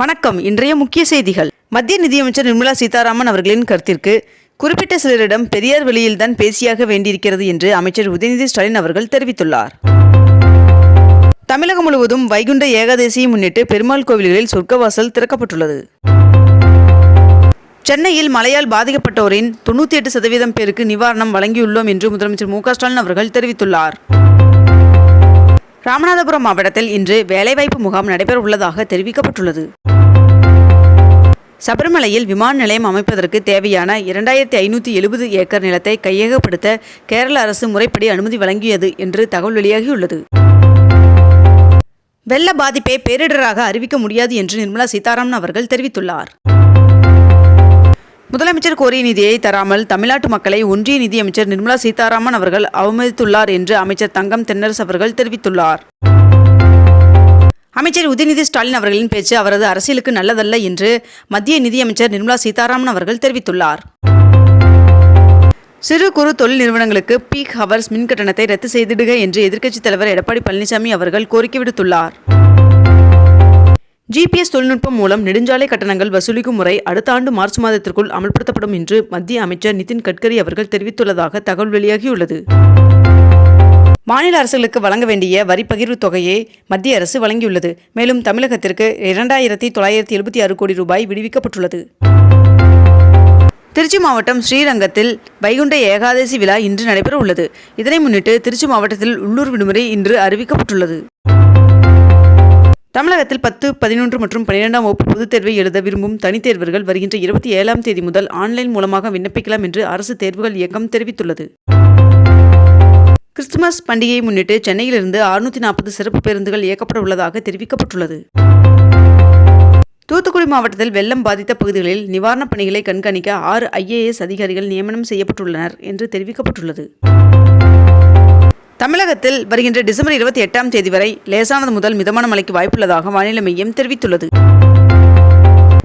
வணக்கம். இன்றைய முக்கிய செய்திகள். மத்திய நிதியமைச்சர் நிர்மலா சீதாராமன் அவர்களின் கருத்திற்கு குறிப்பிட்ட சிலரிடம் பெரியார் வெளியில்தான் பேசியாக வேண்டியிருக்கிறது என்று அமைச்சர் உதயநிதி ஸ்டாலின் அவர்கள் தெரிவித்துள்ளார். தமிழகம் முழுவதும் வைகுண்ட ஏகாதசியை முன்னிட்டு பெருமாள் கோவில்களில் சொர்க்கவாசல் திறக்கப்பட்டுள்ளது. சென்னையில் மழையால் பாதிக்கப்பட்டோரின் தொண்ணூற்றி எட்டு சதவீதம் பேருக்கு நிவாரணம் வழங்கியுள்ளோம் என்று முதலமைச்சர் மு ஸ்டாலின் அவர்கள் தெரிவித்துள்ளார். ராமநாதபுரம் மாவட்டத்தில் இன்று வேலைவாய்ப்பு முகாம் நடைபெற உள்ளதாக தெரிவிக்கப்பட்டுள்ளது. சபரிமலையில் விமான நிலையம் அமைப்பதற்கு தேவையான இரண்டாயிரத்தி ஐநூற்றி எழுபது ஏக்கர் நிலத்தை கையகப்படுத்த கேரள அரசு முறைப்படி அனுமதி வழங்கியது என்று தகவல் வெளியாகியுள்ளது. வெள்ள பாதிப்பை பேரிடராக அறிவிக்க முடியாது என்று நிர்மலா சீதாராமன் அவர்கள் தெரிவித்துள்ளார். முதலமைச்சர் கோரிய நிதியை தராமல் தமிழ்நாட்டு மக்களை ஒன்றிய நிதியமைச்சர் நிர்மலா சீதாராமன் அவர்கள் அவமதித்துள்ளார் என்று அமைச்சர் தங்கம் தென்னரசு அவர்கள் தெரிவித்துள்ளார். அமைச்சர் உதயநிதி ஸ்டாலின் அவர்களின் பேச்சு அவரது அரசியலுக்கு நல்லதல்ல என்று மத்திய நிதியமைச்சர் நிர்மலா சீதாராமன் அவர்கள் தெரிவித்துள்ளார். சிறு குறு தொழில் நிறுவனங்களுக்கு பீக் ஹவர்ஸ் மின் கட்டணத்தை ரத்து செய்திடுக என்று எதிர்க்கட்சித் தலைவர் எடப்பாடி பழனிசாமி அவர்கள் கோரிக்கை விடுத்துள்ளார். ஜிபிஎஸ் தொழில்நுட்பம் மூலம் நெடுஞ்சாலை கட்டணங்கள் வசூலிக்கும் முறை அடுத்த ஆண்டு மார்ச் மாதத்திற்குள் அமல்படுத்தப்படும் என்று மத்திய அமைச்சர் நிதின் கட்கரி அவர்கள் தெரிவித்துள்ளதாக தகவல் வெளியாகியுள்ளது. மாநில அரசுகளுக்கு வழங்க வேண்டிய வரி பகிர்வு தொகையை மத்திய அரசு வழங்கியுள்ளது. மேலும் தமிழகத்திற்கு இரண்டாயிரத்தி தொள்ளாயிரத்தி எழுபத்தி ஆறு கோடி ரூபாய் விடுவிக்கப்பட்டுள்ளது. திருச்சி மாவட்டம் ஸ்ரீரங்கத்தில் வைகுண்ட ஏகாதசி விழா இன்று நடைபெற உள்ளது இதனை முன்னிட்டு திருச்சி மாவட்டத்தில் உள்ளூர் விடுமுறை இன்று அறிவிக்கப்பட்டுள்ளது. தமிழகத்தில் பத்து பதினொன்று மற்றும் பன்னிரெண்டாம் வகுப்பு பொதுத் தேர்வை எழுத விரும்பும் தனித்தேர்வர்கள் வருகின்ற இருபத்தி ஏழாம் தேதி முதல் ஆன்லைன் மூலமாக விண்ணப்பிக்கலாம் என்று அரசு தேர்வுகள் இயக்கம் தெரிவித்துள்ளது. கிறிஸ்துமஸ் பண்டிகையை முன்னிட்டு சென்னையிலிருந்து அறுநூற்றி நாற்பது சிறப்பு பேருந்துகள் இயக்கப்பட உள்ளதாக தெரிவிக்கப்பட்டுள்ளது. தூத்துக்குடி மாவட்டத்தில் வெள்ளம் பாதித்த பகுதிகளில் நிவாரணப் பணிகளை கண்காணிக்க ஆறு ஐஏஎஸ் அதிகாரிகள் நியமனம் செய்யப்பட்டுள்ளனர் என்று தெரிவிக்கப்பட்டுள்ளது. தமிழகத்தில் வருகின்ற டிசம்பர் இருபத்தி எட்டாம் தேதி வரை லேசானது முதல் மிதமான மழைக்கு வாய்ப்புள்ளதாக வானிலை மையம் தெரிவித்துள்ளது.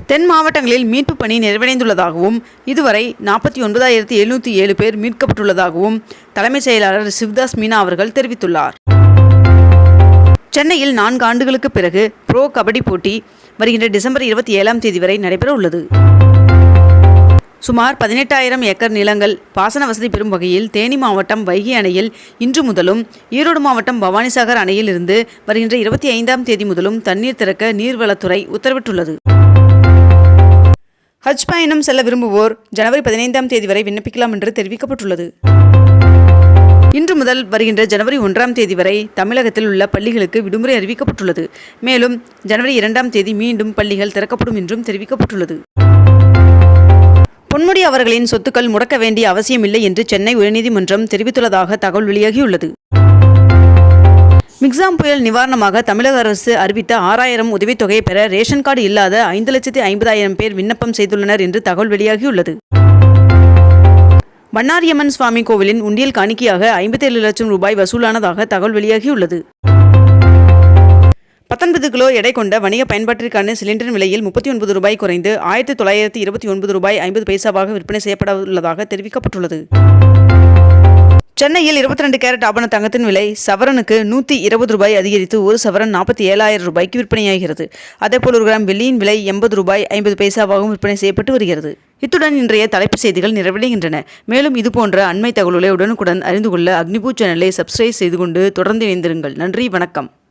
தென் மாவட்டங்களில் மீட்பு பணி நிறைவடைந்துள்ளதாகவும் இதுவரை நாற்பத்தி ஒன்பதாயிரத்தி எழுநூற்றி ஏழு பேர் மீட்கப்பட்டுள்ளதாகவும் தலைமைச் செயலாளர் சிவ்தாஸ் மீனா அவர்கள் தெரிவித்துள்ளார். சென்னையில் நான்கு ஆண்டுகளுக்கு பிறகு ப்ரோ கபடி போட்டி வருகின்ற டிசம்பர் இருபத்தி ஏழாம் தேதி வரை நடைபெற உள்ளது சுமார் பதினெட்டாயிரம் ஏக்கர் நிலங்கள் பாசன வசதி பெறும் வகையில் தேனி மாவட்டம் வைகை அணையில் இன்று முதலும் ஈரோடு மாவட்டம் பவானிசாகர் அணையில் இருந்து வருகின்ற இருபத்தி ஐந்தாம் தேதி முதலும் தண்ணீர் திறக்க நீர்வளத்துறை உத்தரவிட்டுள்ளது. ஹஜ் பயணம் செல்ல விரும்புவோர் ஜனவரி பதினைந்தாம் தேதி வரை விண்ணப்பிக்கலாம் என்று தெரிவிக்கப்பட்டுள்ளது. இன்று முதல் வருகின்ற ஜனவரி ஒன்றாம் தேதி வரை தமிழகத்தில் உள்ள பள்ளிகளுக்கு விடுமுறை அறிவிக்கப்பட்டுள்ளது. மேலும் ஜனவரி இரண்டாம் தேதி மீண்டும் பள்ளிகள் திறக்கப்படும் என்றும் தெரிவிக்கப்பட்டுள்ளது. பொன்முடி அவர்களின் சொத்துக்கள் முடக்க வேண்டிய அவசியமில்லை என்று சென்னை உயர்நீதிமன்றம் தெரிவித்துள்ளதாக தகவல் வெளியாகியுள்ளது. மிக்ஸாம் புயல் நிவாரணமாக தமிழக அரசு அறிவித்த ஆறாயிரம் உதவித்தொகையை பெற ரேஷன் கார்டு இல்லாத ஐந்து லட்சத்தி ஐம்பதாயிரம் பேர் விண்ணப்பம் செய்துள்ளனர் என்று தகவல் வெளியாகியுள்ளது. பண்ணாரியம்மன் சுவாமி கோவிலின் உண்டியல் காணிக்கையாக ஐம்பத்தேழு லட்சம் ரூபாய் வசூலானதாக தகவல் வெளியாகியுள்ளது. பத்தொன்பது கிலோ எடை கொண்ட வணிக பயன்பாட்டிற்கான சிலிண்டர் விலையில் முப்பத்தி ஒன்பது ரூபாய் குறைந்து ஆயிரத்தி தொள்ளாயிரத்தி இருபத்தி ஒன்பது ரூபாய் ஐம்பது பைசாவாக விற்பனை செய்யப்பட உள்ளதாக தெரிவிக்கப்பட்டுள்ளது. சென்னையில் இருபத்தி ரெண்டு கேரட் ஆபண தங்கத்தின் விலை சவரனுக்கு நூற்றி இருபது ரூபாய் அதிகரித்து ஒரு சவரன் நாற்பத்தி ஏழாயிரம் ரூபாய்க்கு விற்பனையாகிறது. அதேபோல் ஒரு கிராம் வெள்ளியின் விலை எண்பது ரூபாய் ஐம்பது பைசாவாகவும் விற்பனை செய்யப்பட்டு வருகிறது. இத்துடன் இன்றைய தலைப்புச் செய்திகள் நிறைவடைகின்றன. மேலும் இதுபோன்ற அண்மை தகவல்களை உடனுக்குடன் அறிந்து கொள்ள அக்னிபூ சேனலை சப்ஸ்கிரைப் செய்து கொண்டு தொடர்ந்து இணைந்திருங்கள். நன்றி வணக்கம்.